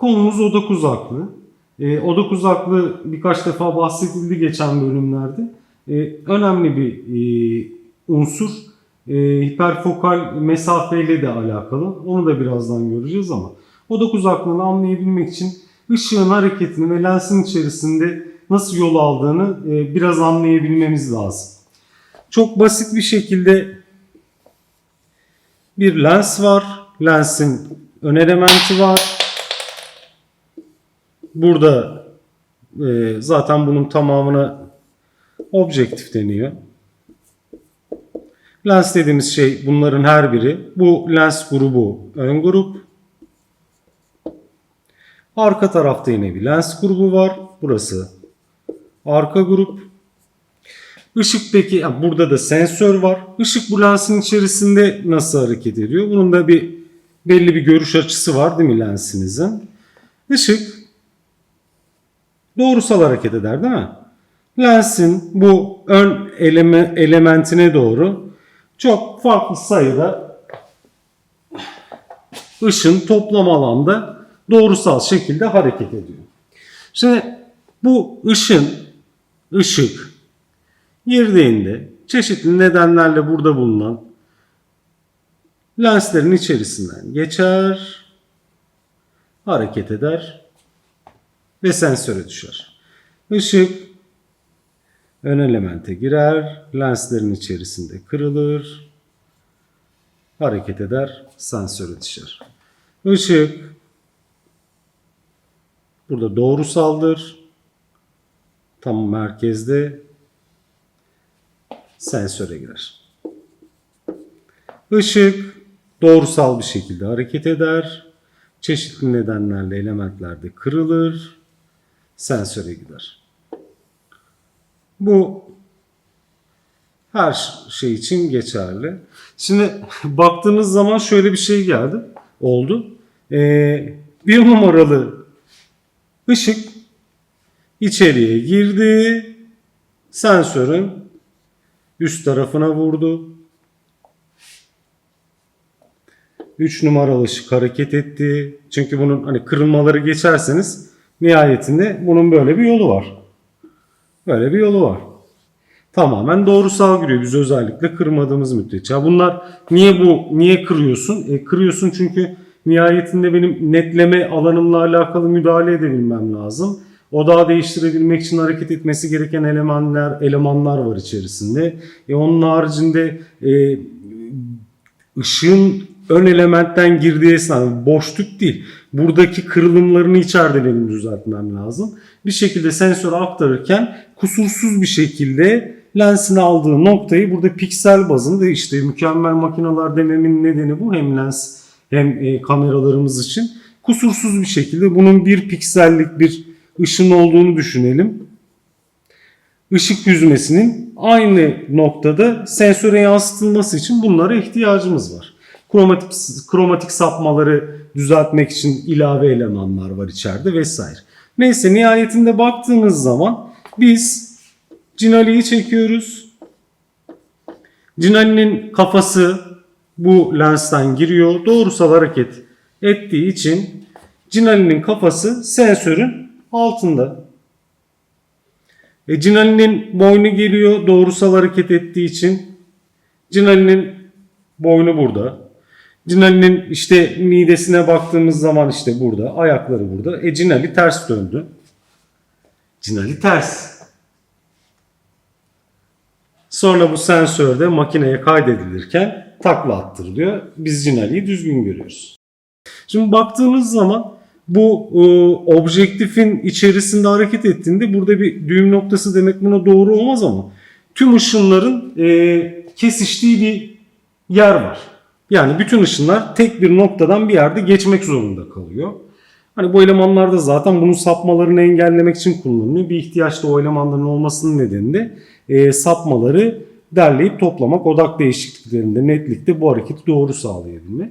Konumuz oda uzaklığı. E, oda uzaklığı birkaç defa bahsedildi geçen bölümlerde. E, önemli bir e, unsur. E, hiperfokal mesafeyle de alakalı. Onu da birazdan göreceğiz ama oda uzaklığını anlayabilmek için ışığın hareketini ve lensin içerisinde nasıl yol aldığını e, biraz anlayabilmemiz lazım. Çok basit bir şekilde bir lens var. Lensin ön elementi var. Burada e, zaten bunun tamamına objektif deniyor. Lens dediğimiz şey bunların her biri. Bu lens grubu ön grup. Arka tarafta yine bir lens grubu var. Burası arka grup. Işık peki yani burada da sensör var. Işık bu lensin içerisinde nasıl hareket ediyor? Bunun da bir belli bir görüş açısı var değil mi lensinizin? Işık doğrusal hareket eder değil mi? Lensin bu ön eleme, elementine doğru çok farklı sayıda ışın toplam alanda doğrusal şekilde hareket ediyor. Şimdi bu ışın, ışık girdiğinde çeşitli nedenlerle burada bulunan lenslerin içerisinden geçer, hareket eder ve sensöre düşer. Işık ön elemente girer, lenslerin içerisinde kırılır, hareket eder, sensöre düşer. Işık burada doğrusaldır. Tam merkezde sensöre girer. Işık doğrusal bir şekilde hareket eder. Çeşitli nedenlerle elementlerde kırılır. Sensöre gider. Bu her şey için geçerli. Şimdi baktığınız zaman şöyle bir şey geldi. Oldu. Ee, bir numaralı ışık içeriye girdi. Sensörün üst tarafına vurdu. 3 numaralı ışık hareket etti. Çünkü bunun hani kırılmaları geçerseniz nihayetinde bunun böyle bir yolu var. Böyle bir yolu var. Tamamen doğrusal giriyor biz özellikle kırmadığımız müddetçe. Bunlar niye bu niye kırıyorsun? E, kırıyorsun çünkü nihayetinde benim netleme alanımla alakalı müdahale edebilmem lazım. Odağı değiştirebilmek için hareket etmesi gereken elemanlar elemanlar var içerisinde. E, onun haricinde e, ışığın ön elementten girdiği esnada boşluk değil. Buradaki kırılımlarını içeride benim düzeltmem lazım. Bir şekilde sensöre aktarırken kusursuz bir şekilde lensin aldığı noktayı burada piksel bazında işte mükemmel makineler dememin nedeni bu. Hem lens hem e, kameralarımız için kusursuz bir şekilde bunun bir piksellik bir ışın olduğunu düşünelim. Işık yüzmesinin aynı noktada sensöre yansıtılması için bunlara ihtiyacımız var. Kromatik, kromatik sapmaları düzeltmek için ilave elemanlar var içeride vesaire. Neyse nihayetinde baktığımız zaman biz Cinali'yi çekiyoruz. Cinali'nin kafası bu lensten giriyor. Doğrusal hareket ettiği için Cinali'nin kafası sensörün altında. E, Cinali'nin boynu geliyor doğrusal hareket ettiği için. Cinali'nin boynu burada. Cinali'nin işte midesine baktığımız zaman işte burada. Ayakları burada. E Cinali ters döndü. Cinali ters. Sonra bu sensörde makineye kaydedilirken takla attırılıyor. Biz Cinali'yi düzgün görüyoruz. Şimdi baktığımız zaman bu e, objektifin içerisinde hareket ettiğinde burada bir düğüm noktası demek buna doğru olmaz ama tüm ışınların e, kesiştiği bir yer var. Yani bütün ışınlar tek bir noktadan bir yerde geçmek zorunda kalıyor. Hani bu elemanlar da zaten bunun sapmalarını engellemek için kullanılıyor. Bir ihtiyaç da o elemanların olmasının nedeni de e, sapmaları derleyip toplamak, odak değişikliklerinde, netlikte bu hareketi doğru sağlayabilmek.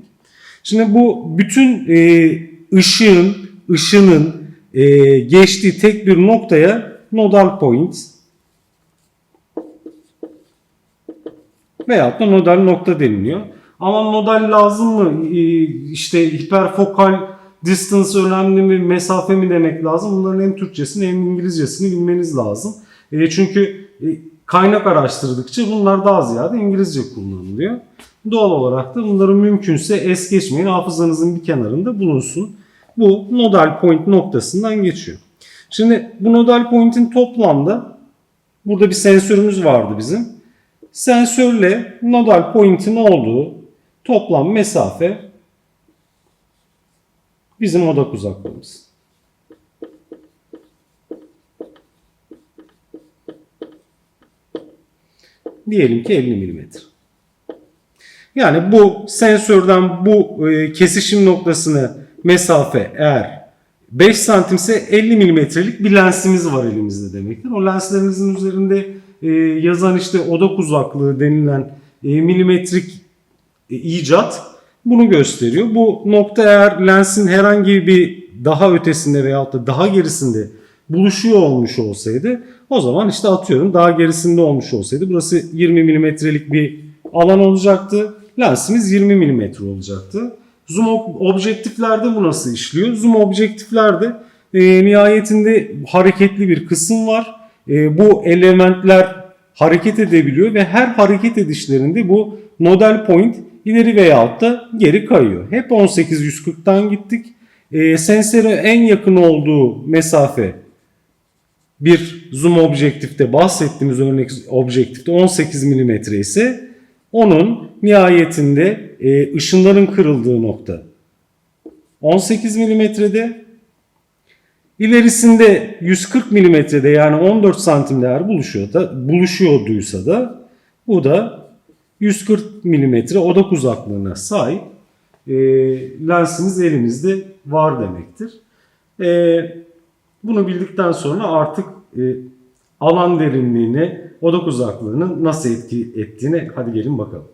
Şimdi bu bütün e, ışığın, ışının e, geçtiği tek bir noktaya nodal point veyahut da nodal nokta deniliyor. Ama nodal lazım mı? İşte hiperfokal distance önemli mi, mesafe mi demek lazım? Bunların hem Türkçesini hem İngilizcesini bilmeniz lazım. E, çünkü e, kaynak araştırdıkça bunlar daha ziyade İngilizce kullanılıyor. Doğal olarak da bunları mümkünse es geçmeyin. Hafızanızın bir kenarında bulunsun. Bu nodal point noktasından geçiyor. Şimdi bu nodal point'in toplamda burada bir sensörümüz vardı bizim. Sensörle nodal point'in olduğu toplam mesafe bizim odak uzaklığımız. Diyelim ki 50 milimetre. Yani bu sensörden bu e, kesişim noktasını mesafe eğer 5 santimse 50 milimetrelik bir lensimiz var elimizde demektir. O lenslerimizin üzerinde e, yazan işte odak uzaklığı denilen e, milimetrik icat bunu gösteriyor. Bu nokta eğer lensin herhangi bir daha ötesinde veyahut da daha gerisinde buluşuyor olmuş olsaydı o zaman işte atıyorum daha gerisinde olmuş olsaydı burası 20 milimetrelik bir alan olacaktı. Lensimiz 20 milimetre olacaktı. Zoom ob- objektiflerde bu nasıl işliyor? Zoom objektiflerde e, nihayetinde hareketli bir kısım var. E, bu elementler hareket edebiliyor ve her hareket edişlerinde bu nodal point ileri veyahut da geri kayıyor. Hep 18-140'tan gittik. E, sensöre en yakın olduğu mesafe bir zoom objektifte bahsettiğimiz örnek objektifte 18 mm ise onun nihayetinde e, ışınların kırıldığı nokta 18 mm'de ilerisinde 140 mm'de yani 14 santim değer buluşuyor da, buluşuyorduysa da bu da 140 mm odak uzaklığına sahip e, lensimiz elimizde var demektir. E, bunu bildikten sonra artık e, alan derinliğine, odak uzaklığının nasıl etki ettiğine hadi gelin bakalım.